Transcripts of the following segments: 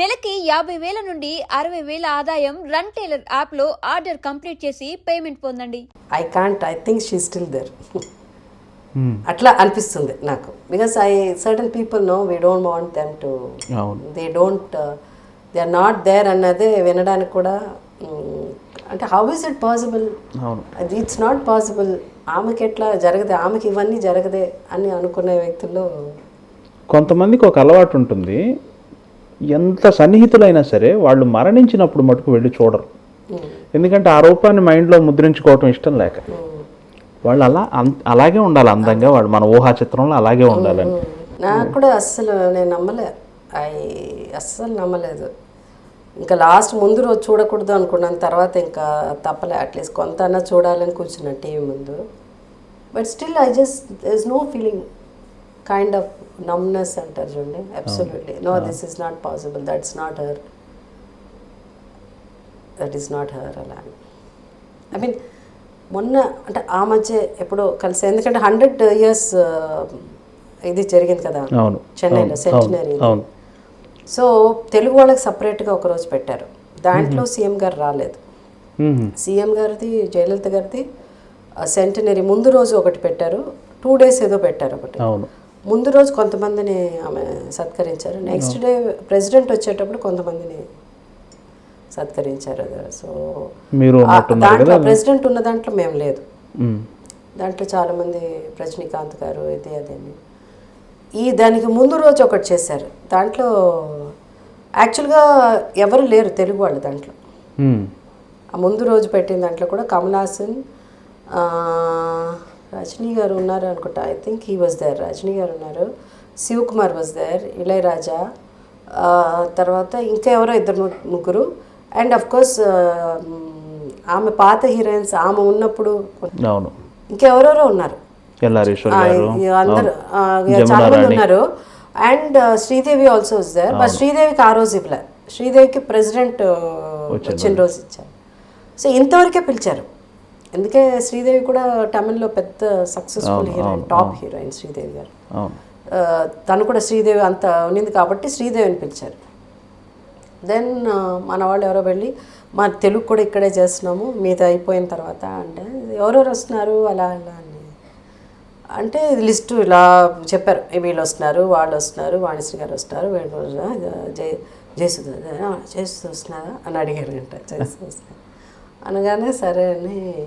నెలకి యాభై వేల నుండి అరవై వేల ఆదాయం రన్ టైలర్ యాప్లో ఆర్డర్ కంప్లీట్ చేసి పేమెంట్ పొందండి. I can't I think she still there అట్లా అనిపిస్తుంది నాకు. Because I certain people know we don't want them to they don't they are not there అన్నదే వినడానికి కూడా అంటే how is it possible it's not possible ఆమెకి ఎట్లా జరగదే ఆమెకి ఇవన్నీ జరగదే అని అనుకునే వ్యక్తుల్లో కొంతమందికి ఒక అలవాటు ఉంటుంది. ఎంత సన్నిహితులైనా సరే వాళ్ళు మరణించినప్పుడు మటుకు వెళ్ళి చూడరు. ఎందుకంటే ఆ రూపాన్ని మైండ్లో ముద్రించుకోవటం ఇష్టం లేక. వాళ్ళు అలా అలాగే ఉండాలి అందంగా వాళ్ళు మన ఊహా చిత్రంలో అలాగే ఉండాలని. నాకు కూడా అస్సలు నేను నమ్మలే. ఐ అస్సలు నమ్మలేదు. ఇంకా లాస్ట్ ముందు రోజు చూడకూడదు అనుకున్నాను. తర్వాత ఇంకా తప్పలే. అట్లీస్ట్ కొంత అన్నా చూడాలని కూర్చున్నా టీవీ ముందు. But still I just is no feeling kind of numbness అంటారు చూడండి. Absolutely no this is not possible that's not her that is not her అలా. ఐ మీన్ మొన్న అంటే ఆ మధ్య ఎప్పుడో కలిసి ఎందుకంటే హండ్రెడ్ ఇయర్స్ ఇది జరిగింది కదా. చెన్నైలో సెంటినరీ సో తెలుగు వాళ్ళకి సపరేట్గా ఒక రోజు పెట్టారు. దాంట్లో సీఎం గారు రాలేదు. సీఎం గారిది జయలలిత గారిది సెంటినరీ ముందు రోజు ఒకటి పెట్టారు. టూ డేస్ ఏదో పెట్టారు ఒకటి. అవును. ముందు రోజు కొంతమందిని ఆమె సత్కరించారు. నెక్స్ట్ డే ప్రెసిడెంట్ వచ్చేటప్పుడు కొంతమందిని సత్కరించారు. సో మీరు దాంట్లో ప్రెసిడెంట్ ఉన్న దాంట్లో మేము లేదు. మ్మ్. దాంట్లో చాలామంది రజనీకాంత్ గారు ఇది అదని ఈ దానికి ముందు రోజు ఒకటి చేశారు. దాంట్లో యాక్చువల్గా ఎవరు లేరు తెలుగు వాళ్ళు దాంట్లో. ఆ ముందు రోజు పెట్టిన దాంట్లో కూడా కమల్ హాసన్ రజనీ గారు ఉన్నారు అనుకుంటా. I think he was there Rajini garu ఉన్నారు. శివ్ కుమార్ వాజ్ దేర్ ఇళయరాజా తర్వాత ఇంకా ఎవరో ఇద్దరు ముగ్గురు. అండ్ అఫ్ కోర్స్ ఆమె పాత హీరోయిన్స్ ఆమె ఉన్నప్పుడు అవును. ఇంకెవరెవరో ఉన్నారు. అందరు చాలా మంది. ఉన్నారు. And Sridevi also was there but శ్రీదేవికి ఆ రోజు ఇవ్వలే. శ్రీదేవికి ప్రెసిడెంట్ వచ్చిన రోజు ఇచ్చారు. సో ఇంతవరకే పిలిచారు. ఎందుకే శ్రీదేవి కూడా తమిళ్ళో పెద్ద successful heroine top heroine Sridevi garu. తను కూడా శ్రీదేవి అంత ఉన్నింది కాబట్టి శ్రీదేవిని పిలిచారు. దెన్ మన వాళ్ళు ఎవరో వెళ్ళి మా తెలుగు కూడా ఇక్కడే చేస్తున్నాము మీది అయిపోయిన తర్వాత అంటే ఎవరెవరు వస్తున్నారు అలా అలా అని. అంటే లిస్టు ఇలా చెప్పారు. "ఏ వీళ్ళు వస్తున్నారు వాళ్ళు వస్తున్నారు వాణిశ్రీ గారు వస్తున్నారు వీళ్ళు జయ జయసుధ జయసుధ వస్తున్నారా అని అడిగారు అంట జయసుధ వస్తున్నారు. అనగానే సరే అని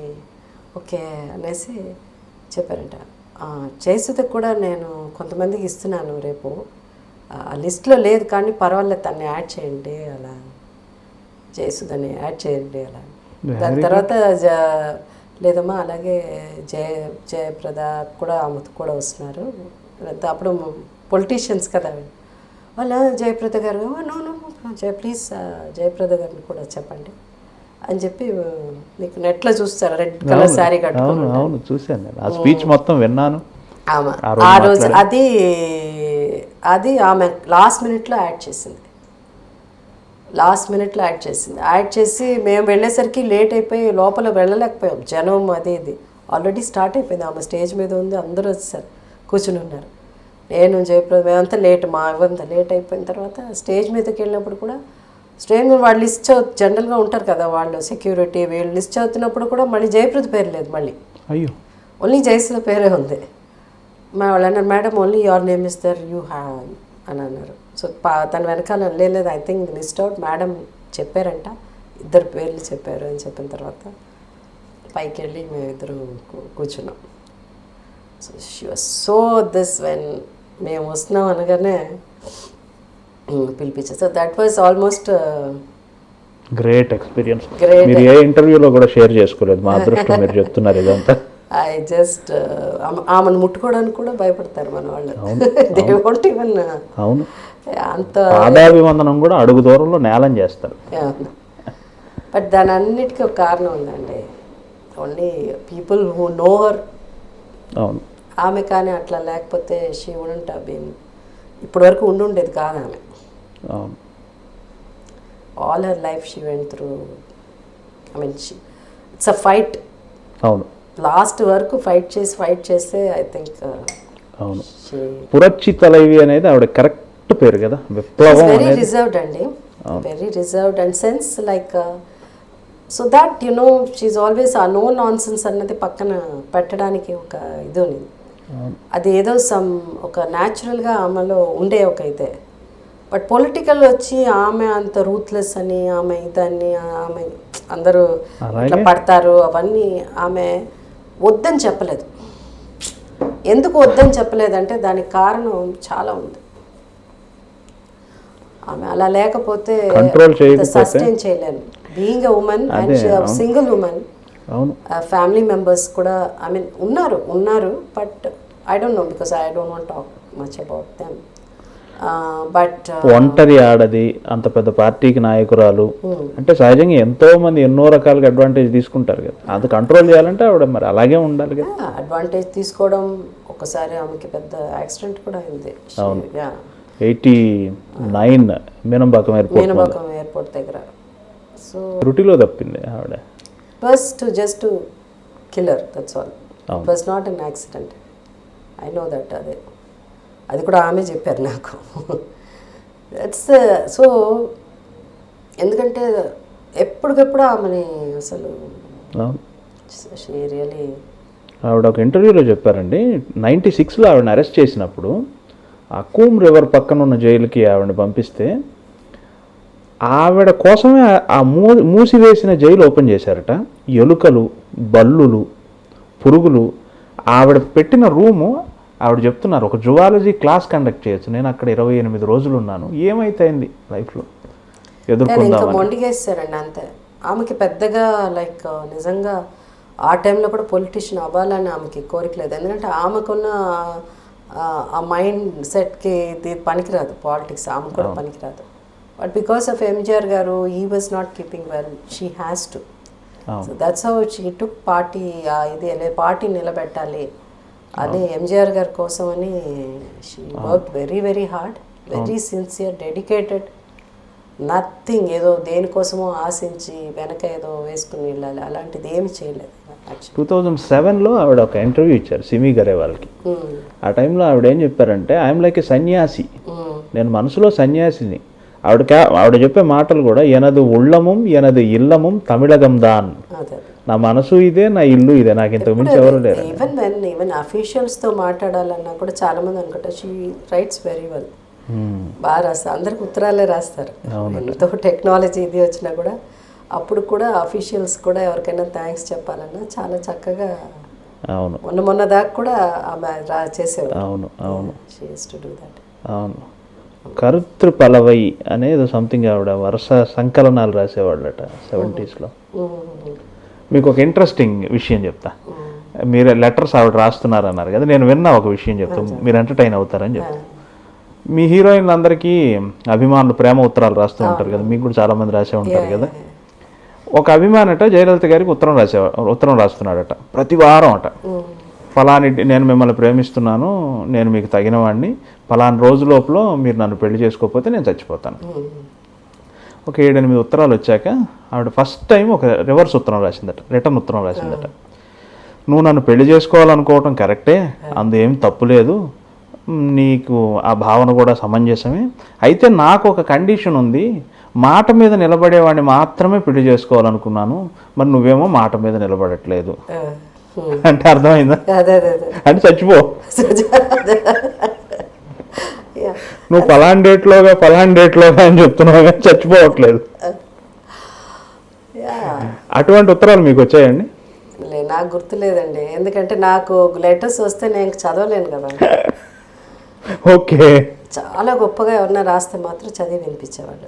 ఓకే అనేసి చెప్పారంట. "ఆ, జయసుధకు కూడా నేను కొంతమందికి ఇస్తున్నాను రేపు. ఆ లిస్ట్లో లేదు కానీ పర్వాలేదు తన్ని యాడ్ చేయండి అలా. జయసుధని యాడ్ చేయండి అలా. దాని తర్వాత జ- లేదమ్మా అలాగే జయ జయప్రద కూడా ఆమెతో కూడా వస్తున్నారు. అప్పుడు పొలిటీషియన్స్ కదా. వాళ్ళ Jayaprada garu no no Jaya please Jayaprada గారిని కూడా చెప్పండి. అని చెప్పి మీకు నెట్లో చూస్తారు? రెడ్ కలర్ శారీ కట్టుకుని అవును చూశాను నేను. ఆ స్పీచ్ మొత్తం విన్నాను. ఆమె. ఆ రోజు అది అది ఆమె లాస్ట్ మినిట్లో యాడ్ చేసింది. లాస్ట్ మినిట్లో యాడ్ చేసింది. యాడ్ చేసి మేము వెళ్ళేసరికి లేట్ అయిపోయి లోపల వెళ్ళలేకపోయాం. జనం అది ఇది. ఆల్రెడీ స్టార్ట్ అయిపోయింది. ఆమె స్టేజ్ మీద ఉంది. అందరూ వచ్చేసారు. కూర్చుని ఉన్నారు. నేను జయప్రద మేమంతా లేట్ మా ఇవ్వంతా లేట్ అయిపోయిన తర్వాత స్టేజ్ మీదకి వెళ్ళినప్పుడు కూడా మీద వాళ్ళు లిస్ట్ చదువు జనరల్గా ఉంటారు కదా వాళ్ళు సెక్యూరిటీ వీళ్ళు లిస్ట్ చదువుతున్నప్పుడు కూడా మళ్ళీ జయప్రద పేరు లేదు మళ్ళీ. అయ్యో. ఓన్లీ జయసుధ పేరే ఉంది. మా వాళ్ళు అన్నారు madam only your name is there you have అని అన్నారు. సో పా తన వెనకాల లేదు I think list out madam చెప్పారంట ఇద్దరు పేర్లు చెప్పారు అని చెప్పిన తర్వాత పైకి వెళ్ళి మేము ఇద్దరు కూర్చున్నాం. So she was so this when మేము వస్తున్నాం అనగానే పిలిపించారు. So that was almost great experience. మీరు ఏ ఇంటర్వ్యూలో కూడా షేర్ చేసుకోలేదు. మా అదృష్టం మీరు చెప్తున్నారు ఇదంతా. ఐ జస్ట్ ఆమెను ముట్టుకోవడానికి కూడా భయపడతారు మన వాళ్ళు. దే వోంట్ ఈవెన్ అవును. అంత పాదాభివందనం కూడా అడుగు దూరంలో నేలం చేస్తారు. బట్ దాని అన్నిటికీ ఒక కారణం ఉందండి. Only people who know her అవును. ఆమె కానీ అట్లా లేకపోతే షీ వుడెంట్ బీన్ ఇప్పటి వరకు ఉండుండేది కాదు ఆమె. All her life she went through I mean it's a fight అవును. లాస్ట్ వరకు ఫైట్ చేసి ఫైట్ చేస్తే ఐ థింక్ అవును. షీ పురచ్చి తలైవి అనేది ఆవిడ కరెక్ట్ పేరు కదా? విప్లవం వెరీ రిజర్వ్డ్ అండి. Very reserved and sense like so that you know she always uh no nonsense అన్నది పక్కన పెట్టడానికి ఒక ఇది ఉంది. అది ఏదో సమ్ ఒక న్యాచురల్గా ఆమెలో ఉండే ఒక ఇదే. బట్ పొలిటికల్ వచ్చి ఆమె అంత రూత్లెస్ అని ఆమె ఇదని ఆమె అందరూ ఇట్లా పడతారు అవన్నీ ఆమె వద్దని చెప్పలేదు. ఎందుకు వద్దని చెప్పలేదంటే దానికి కారణం చాలా ఉంది. ఆమె అలా లేకపోతే సస్టైన్ చేయలేను being a woman and single woman family members కూడా ఐ మీన్ ఉన్నారు ఉన్నారు but I don't know because I don't want talk much about them but ఒంటరి ఆడది అంత పెద్ద పార్టీకి నాయకురాలు అంటే సహజంగా ఎంతో మంది ఎన్నో రకాలుగా అడ్వాంటేజ్ తీసుకుంటారు కదా. అది కంట్రోల్ చేయాలంటే ఆవిడ మరి అలాగే ఉండాలి కదా. అడ్వాంటేజ్ తీసుకోవడం ఒకసారి ఆమెకి పెద్ద యాక్సిడెంట్ కూడా అయింది. Yeah. Eighty nine Meenambakkam airport Meenambakkam airport దగ్గర. సో రుటిలో తప్పింది ఆవిడ. But to just to killer that's all అవును. But not an accident I know that అదే. అది కూడా ఆమె చెప్పారు నాకు. దట్స్ సో ఎందుకంటే ఎప్పటికెప్పుడు ఆమెని అసలు షీ రియలీ ఆవిడ ఒక ఇంటర్వ్యూలో చెప్పారండి నైంటీ సిక్స్లో ఆవిడని అరెస్ట్ చేసినప్పుడు ఆ కూమ్ రివర్ పక్కన ఉన్న జైలుకి ఆవిడని పంపిస్తే ఆవిడ కోసమే ఆ- ఆ మూ మూసివేసిన జైలు ఓపెన్ చేశారట. ఎలుకలు బల్లులు పురుగులు ఆవిడ పెట్టిన రూము ఆవిడ చెప్తున్నారు ఒక జువాలజీ క్లాస్ కండక్ట్ చేయొచ్చు. నేను అక్కడ ఇరవై ఎనిమిది రోజులు ఉన్నాను. ఏమైతేంది లైఫ్లో? ఎదుర్కొందామని. మొండిగేస్తారండి అంతే. ఆమెకి పెద్దగా లైక్ నిజంగా ఆ టైంలో కూడా పొలిటీషియన్ అవ్వాలని ఆమెకి కోరిక లేదు. ఎందుకంటే ఆమెకున్న ఆ- మైండ్ సెట్కి ఇది పనికిరాదు. పాలిటిక్స్ ఆమె కూడా పనికిరాదు. బట్ బికాస్ ఆఫ్ ఎంజిఆర్ గారు he was not keeping well. She has to. So that's how she took party ఇది పార్టీ నిలబెట్టాలి. అని ఎంజిఆర్ గారి కోసం అని she work very very hard very sincere dedicated nothing ఏదో దేనికోసమో ఆశించి వెనక ఏదో వేసుకుని వెళ్ళాలి. అలాంటిది ఏమి చేయలేదు టూ థౌజండ్ సెవెన్లో ఆవిడ ఒక ఇంటర్వ్యూ ఇచ్చారు సిమి గరే వాళ్ళకి. ఆ టైంలో ఆవిడ ఏం చెప్పారంటే ఐఎమ్ లైక్ ఏ సన్యాసి. నేను మనసులో సన్యాసిని. ఆవిడ ఆవిడ చెప్పే మాటలు కూడా ఎనదు ఉళ్ళముం ఎనదు ఇల్లముం తమిళగం దాన్. అదే. నా మనసు ఇదే నా ఇల్లు ఇదే. నాకు ఇంతకు మించి ఎవరు లేరు ఈవెన్ వెన్ ఈవెన్ అఫీషియల్స్తో మాట్లాడాలన్నా కూడా చాలా మంది అనుకుంటారు she writes very well Hmm. బాగా రాస్తారు అందరికి ఉత్తరాలే రాస్తారు. ఎంతో టెక్నాలజీ ఇది వచ్చినా కూడా అప్పుడు కూడా అఫీషియల్స్ కూడా ఎవరికైనా థ్యాంక్స్ చెప్పాలన్నా చాలా చక్కగా అవును. మొన్న మొన్న దాకా కూడా ఆమె రా చేసేవారు అవును అవును. టు డూ దట్ అవును. కరుత్రు పలవై అనేది సంథింగ్ ఆవిడ వరుస సంకలనాలు రాసేవాళ్ళట సెవెంటీస్లో మీకు ఒక ఇంట్రెస్టింగ్ విషయం చెప్తా. మీరు లెటర్స్ ఆవిడ రాస్తున్నారన్నారు కదా నేను విన్నా ఒక విషయం చెప్తా. మీరు ఎంటర్టైన్ అవుతారని చెప్తా. మీ హీరోయిన్లు అందరికీ అభిమానులు ప్రేమ ఉత్తరాలు రాస్తూ ఉంటారు కదా మీకు కూడా చాలా మంది రాసే ఉంటారు కదా. ఒక అభిమానట జయలలిత గారికి ఉత్తరం రాసేవాడు ఉత్తరం రాస్తున్నాడట. ప్రతి వారం అట. ఫలాని నేను మిమ్మల్ని ప్రేమిస్తున్నాను నేను మీకు తగిన వాడిని ఫలాని రోజు లోపల మీరు నన్ను పెళ్ళి చేసుకోకపోతే నేను చచ్చిపోతాను. ఒక ఏడెనిమిది ఉత్తరాలు వచ్చాక ఆవిడ ఫస్ట్ టైం ఒక రివర్స్ ఉత్తరం రాసిందట రిటర్న్ ఉత్తరం రాసిందట. నువ్వు నన్ను పెళ్ళి చేసుకోవాలనుకోవటం కరెక్టే అందు ఏం తప్పు లేదు. నీకు ఆ భావన కూడా సమంజసమే. అయితే నాకు ఒక కండిషన్ ఉంది మాట మీద నిలబడేవాడిని మాత్రమే పెళ్ళి చేసుకోవాలనుకున్నాను మరి నువ్వేమో మాట మీద నిలబడట్లేదు. అంటే అర్థమైందా? అంటే చచ్చిపో. నువ్వు ఫలాన్ డేట్లోగా ఫలాన్ డేట్లోగా అని చెప్తున్నావు కానీ చచ్చిపోవట్లేదు. అటువంటి ఉత్తరాలు మీకు వచ్చాయండి? నాకు గుర్తులేదండి. ఎందుకంటే నాకు లెటర్స్ వస్తే నేను చదవలేను కదా. ఓకే. చాలా గొప్పగా ఎవరన్నా రాస్తే మాత్రం చదివి వినిపించేవాళ్ళు.